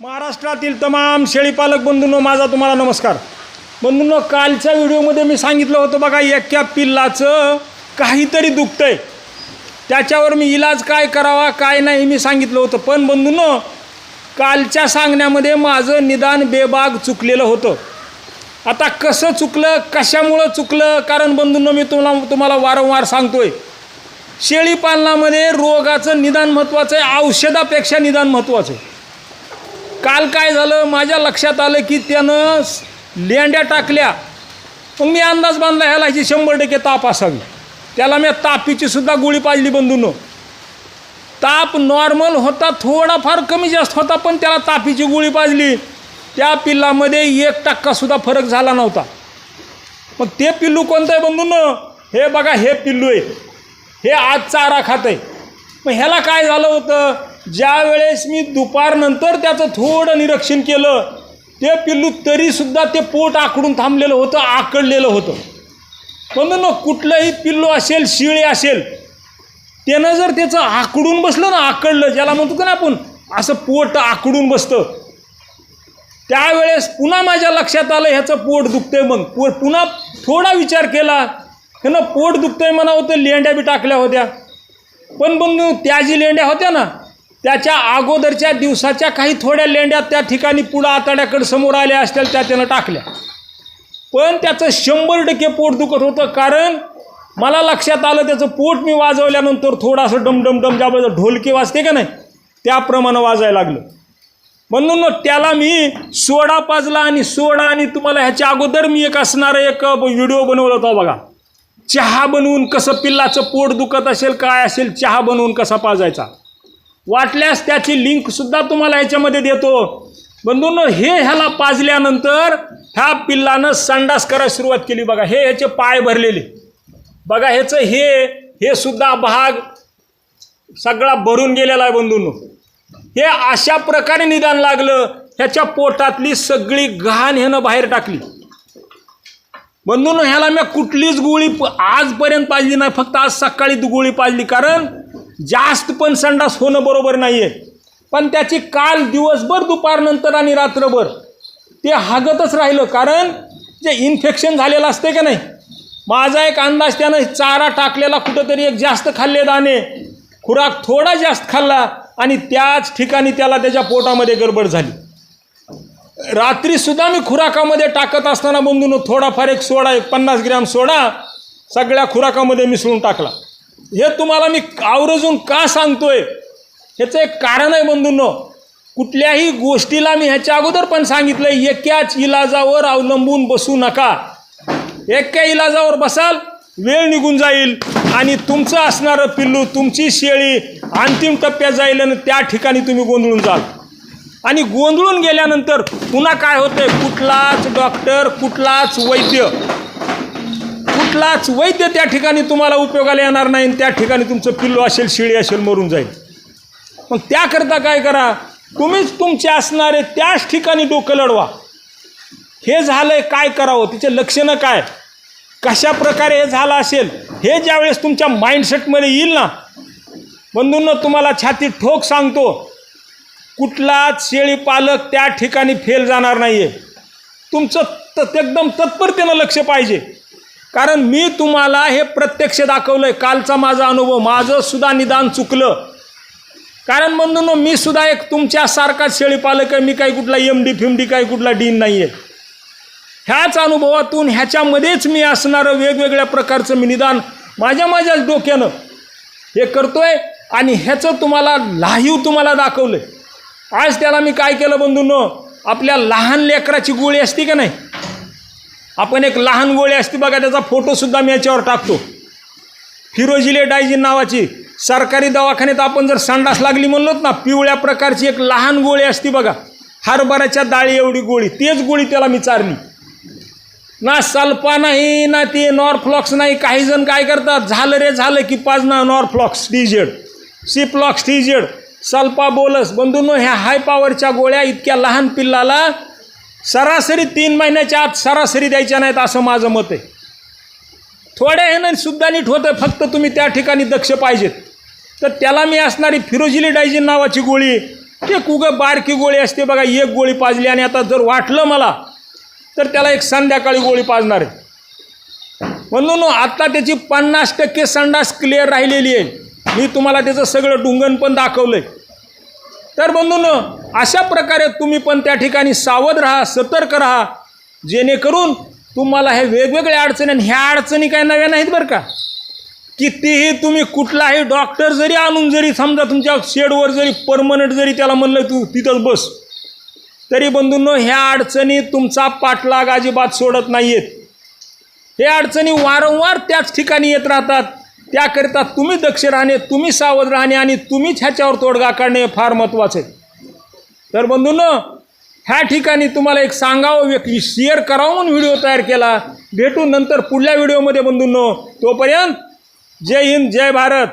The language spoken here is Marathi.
महाराष्ट्रातील तमाम शेळीपालक बंधूंनो माझा तुम्हाला नमस्कार. बंधूंनो कालच्या व्हिडिओमध्ये मी सांगितलं होतं बघा एक्या पिल्लाचं काहीतरी दुखतंय. त्याच्यावर मी इलाज काय करावा काय नाही मी सांगितलं होतं. पण बंधूंनो कालच्या सांगण्यामध्ये माझं निदान बेबाग चुकलेलं होतं. आता कसं चुकलं कशामुळं चुकलं? कारण बंधूंनो मी तुम्हाला तुम्हाला वारंवार सांगतोय शेळीपालनामध्ये रोगाचं निदान महत्त्वाचं आहे औषधापेक्षा निदान महत्त्वाचं आहे. काल काय झालं? माझ्या लक्षात आलं की त्यानं लेंड्या टाकल्या. मग मी अंदाज बांधला ह्याला ह्याची शंभर टक्के ताप असावी. त्याला मी तापीची सुद्धा गोळी पाजली बंधून. ताप नॉर्मल होता थोडाफार कमी जास्त होता पण त्याला तापीची गोळी पाजली. त्या पिल्लामध्ये एक टक्कासुद्धा फरक झाला नव्हता. मग ते पिल्लू कोणतं आहे बंधून? हे बघा हे पिल्लू आहे. हे आज चारा खात आहे. मग ह्याला काय झालं होतं? ज्या वेळेस मी दुपारनंतर त्याचं थोडं निरीक्षण केलं ते पिल्लू तरीसुद्धा ते पोट आकडून थांबलेलं होतं आकडलेलं होतं. म्हणून ना कुठलंही पिल्लू असेल शिळे असेल त्यानं जर त्याचं आकडून बसलं ना आकडलं ज्याला म्हणतो का ना आपण असं पोट आकडून बसतं. त्यावेळेस पुन्हा माझ्या लक्षात आलं ह्याचं पोट दुखतंय मग. पोट पुन्हा थोडा विचार केला ह्यानं पोट दुखतंय म्हणा होतं लेंड्या बी टाकल्या होत्या. पण मग त्या जी लेंड्या होत्या ना त्याच्या अगोदरच्या दिवसाच्या काही थोड्या लेंड्या त्या ठिकाणी पुढं आताड्याकडे समोर आल्या असतील त्या त्यानं टाकल्या. पण त्याचं शंभर टक्के पोट दुखत होतं कारण मला लक्षात आलं त्याचं पोट मी वाजवल्यानंतर थोडासा डमडम डम ज्याबद्दल ढोलकी वाजते का नाही त्याप्रमाणे वाजायला लागलं. म्हणून मग त्याला मी सोडा पाजला आणि सोडा आणि तुम्हाला ह्याच्या अगोदर मी एक असणारं एक व्हिडिओ बनवला होता बघा. चहा बनवून कसं पिल्लाचं पोट दुखत असेल काय असेल चहा बनवून कसा पाजायचा? वाटल्यास त्याची लिंकसुद्धा तुम्हाला ह्याच्यामध्ये देतो. बंधून हे ह्याला पाजल्यानंतर ह्या पिल्लानं संडास करायला सुरुवात केली बघा. हे ह्याचे पाय भरलेले. बघा ह्याचं हे हे सुद्धा भाग सगळा भरून गेलेला आहे बंधूंनो. हे अशा प्रकारे निदान लागलं ह्याच्या पोटातली सगळी घाण ह्यानं बाहेर टाकली. बंधून ह्याला मी कुठलीच गोळी आजपर्यंत पाजली नाही फक्त आज सकाळी ती गोळी पाजली. कारण जास्त पण संडास होणं बरोबर नाही आहे पण त्याची काल दिवसभर दुपारनंतर आणि रात्रभर ते हागतच राहिलं. कारण जे इन्फेक्शन झालेलं असते का नाही? माझा एक अंदाज त्यानं चारा टाकलेला कुठंतरी एक जास्त खाल्ले दाणे खुराक थोडा जास्त खाल्ला आणि त्याच ठिकाणी त्याला त्याच्या पोटामध्ये गडबड झाली. रात्रीसुद्धा मी खुराकामध्ये टाकत असताना बंधून थोडाफार एक सोडा एक पन्नास ग्रॅम सोडा सगळ्या खुराकामध्ये मिसळून टाकला. हे तुम्हाला मी आवर्जून का सांगतोय? ह्याचं एक कारण आहे बंधूंनो. कुठल्याही गोष्टीला मी ह्याच्या अगोदर पण सांगितलं एकाच इलाजावर अवलंबून बसू नका. एका इलाजावर बसाल वेळ निघून जाईल आणि तुमचं असणारं पिल्लू तुमची शेळी अंतिम टप्प्यात जाईल आणि त्या ठिकाणी तुम्ही गोंधळून जाल. आणि गोंधळून गेल्यानंतर पुन्हा काय होतंय? कुठलाच डॉक्टर कुठलाच वैद्य कुठलाच वैद्य त्या ठिकाणी तुम्हाला उपयोगाला येणार नाही आणि त्या ठिकाणी तुमचं पिल्लू असेल शिळी असेल मरून जाईल. मग त्याकरता काय करा? तुम्हीच तुमचे असणारे त्याच ठिकाणी डोकं लढवा. हे झालंय काय करावं? तिचे लक्षणं काय? कशा प्रकारे हे झालं असेल? हे ज्यावेळेस तुमच्या माइंडसेटमध्ये येईल ना बंधूंना तुम्हाला छाती ठोक सांगतो कुठलाच शेळी पालक त्या ठिकाणी फेल जाणार नाही आहे तुमचं त एकदम तत्परतेनं लक्ष पाहिजे. कारण मी तुम्हाला हे प्रत्यक्ष दाखवलं आहे कालचा माझा अनुभव. माझं सुद्धा निदान चुकलं. कारण म्हणून मी सुद्धा एक तुमच्यासारखाच शेळी पालक आहे. मी काही कुठला एम डी फिमडी काही कुठला डीन नाही आहे ह्याच अनुभवातून ह्याच्यामध्येच मी असणारं वेगवेगळ्या प्रकारचं मी निदान माझ्या माझ्याच डोक्यानं हे करतोय आणि ह्याचं तुम्हाला लाहीव तुम्हाला दाखवलं आज त्याला मी काय केलं बंधूंनो आपल्या लहान लेकराची गोळी असते का नाही? आपण एक लहान गोळी असते बघा त्याचा फोटोसुद्धा मी याच्यावर टाकतो. फिरोजिले डायजिन नावाची सरकारी दवाखान्यात आपण जर संडास लागली म्हणलोत ना पिवळ्या प्रकारची एक लहान गोळी असते बघा. हरभऱ्याच्या डाळी एवढी गोळी तेच गोळी त्याला मी चारली. ना सल्पा नाही ना ते नॉर्फ्लॉक्स नाही काही जण काय करतात झालं रे झालं की पाच ना Norflox TZ Ciplox TZ sulpha bolus बंधूंनो ह्या हाय पॉवरच्या गोळ्या इतक्या लहान पिल्लाला सरासरी तीन महिन्याच्या आत सरासरी द्यायच्या नाहीत असं माझं मत आहे. थोड्या ह्यानं सुद्धा नीट होतं फक्त तुम्ही त्या ठिकाणी दक्ष पाहिजेत. तर त्याला मी असणारी फिरोजिली डायजिन नावाची गोळी ते कुगं बारकी गोळी असते बघा एक गोळी पाजली आणि आता जर वाटलं मला तर त्याला एक संध्याकाळी गोळी पाजणार आहे. म्हणून आत्ता त्याची पन्नास टक्के संडास क्लिअर राहिलेली आहे. मी तुम्हाला त्याचं सगळं डुंगण पण दाखवलं आहे तर बंधून अशा प्रकारे तुम्ही पण त्या ठिकाणी सावध राहा सतर्क राहा. जेणेकरून तुम्हाला हे वेगवेगळ्या अडचणी आणि ह्या अडचणी काय नव्या नाहीत बरं का. कितीही तुम्ही कुठलाही डॉक्टर जरी आणून जरी समजा तुमच्या शेडवर जरी परमनंट जरी त्याला म्हणलं तू तिथंच बस. तरी बंधूंनो ह्या अडचणी तुमचा पाठलाग अजिबात सोडत नाही आहेत हे अडचणी वारंवार त्याच ठिकाणी येत राहतात. त्याकरिता तुम्ही दक्ष राहणे तुम्ही सावध राहणे आणि तुम्हीच ह्याच्यावर तोडगा काढणे हे फार महत्त्वाचं आहे. तर बंधूंनो ह्या ठिकाणी तुम्हाला एक सांगावं व्यक्ती शेअर करावं म्हणून व्हिडिओ तयार केला. भेटून नंतर पुढल्या व्हिडिओमध्ये बंधूंनो. तोपर्यंत जय हिंद जय भारत.